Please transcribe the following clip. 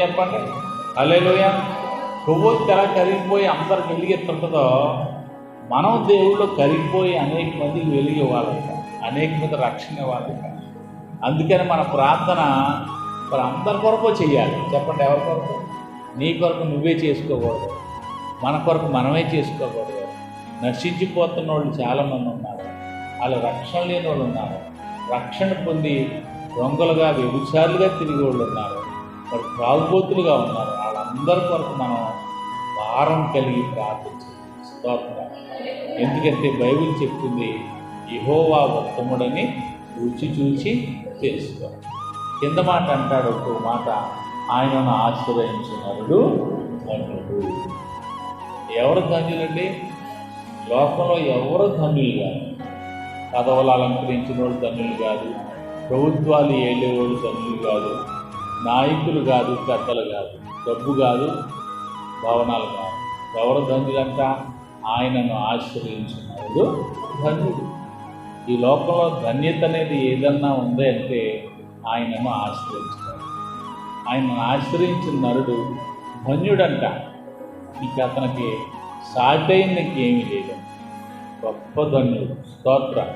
చెప్పండి. అల్లెలుయ కొవ్వు ఎలా కరిగిపోయి అందరికి వెలిగెత్తుంటుందో మనం దేవుళ్ళు కరిగిపోయి అనేక మందికి వెలిగి ఇవ్వాలంట. అనేక మంది రక్షణ ఇవ్వాలంట. అందుకని మన ప్రార్థన మరి అందరి కొరకు చేయాలి. చెప్పండి ఎవరి కొరకు? నీ కొరకు నువ్వే చేసుకోకూడదు. మన కొరకు మనమే చేసుకోకూడదు. నశించిపోతున్న వాళ్ళు చాలామంది ఉన్నారు. వాళ్ళు రక్షణ లేని వాళ్ళు ఉన్నారు. రక్షణ పొంది దొంగలుగా వ్యభిచారులుగా తిరిగి వాళ్ళు ఉన్నారు. మరి ప్రాగుబోతులుగా ఉన్నారు. వాళ్ళందరి కొరకు మనం భారం కలిగి ప్రార్థించాలి స్తోత్రం ఎందుకంటే బైబిల్ చెప్తుంది యహోవా ఉత్తముడని రుచి చూచి తెలుసుకో. కింద మాట అంటాడు ఒక మాట ఆయనను ఆశ్రయించినరుడు ధనుడు ఎవరు ధన్యులండి లోకంలో ఎవరు ధనులు కాదు. పదవులు అలంకరించిన వాళ్ళు ధనులు కాదు. ప్రభుత్వాలు ఏలేవాళ్ళు ధనులు కాదు. నాయకులు కాదు పెద్దలు కాదు. డబ్బు కాదు భవనాలు కాదు. ఎవరు ధనుడంట ఆయనను ఆశ్రయించినవాడు ధన్యుడు. ఈ లోకంలో ధన్యత అనేది ఏదన్నా ఉంది అంటే ఆయనను ఆశ్రయించాడు ఆయనను ఆశ్రయించిన నరుడు ధన్యుడంట. ఇక అతనికి సాటైనకి ఏమీ లేదు. గొప్ప ధన్యుడు. స్తోత్ర.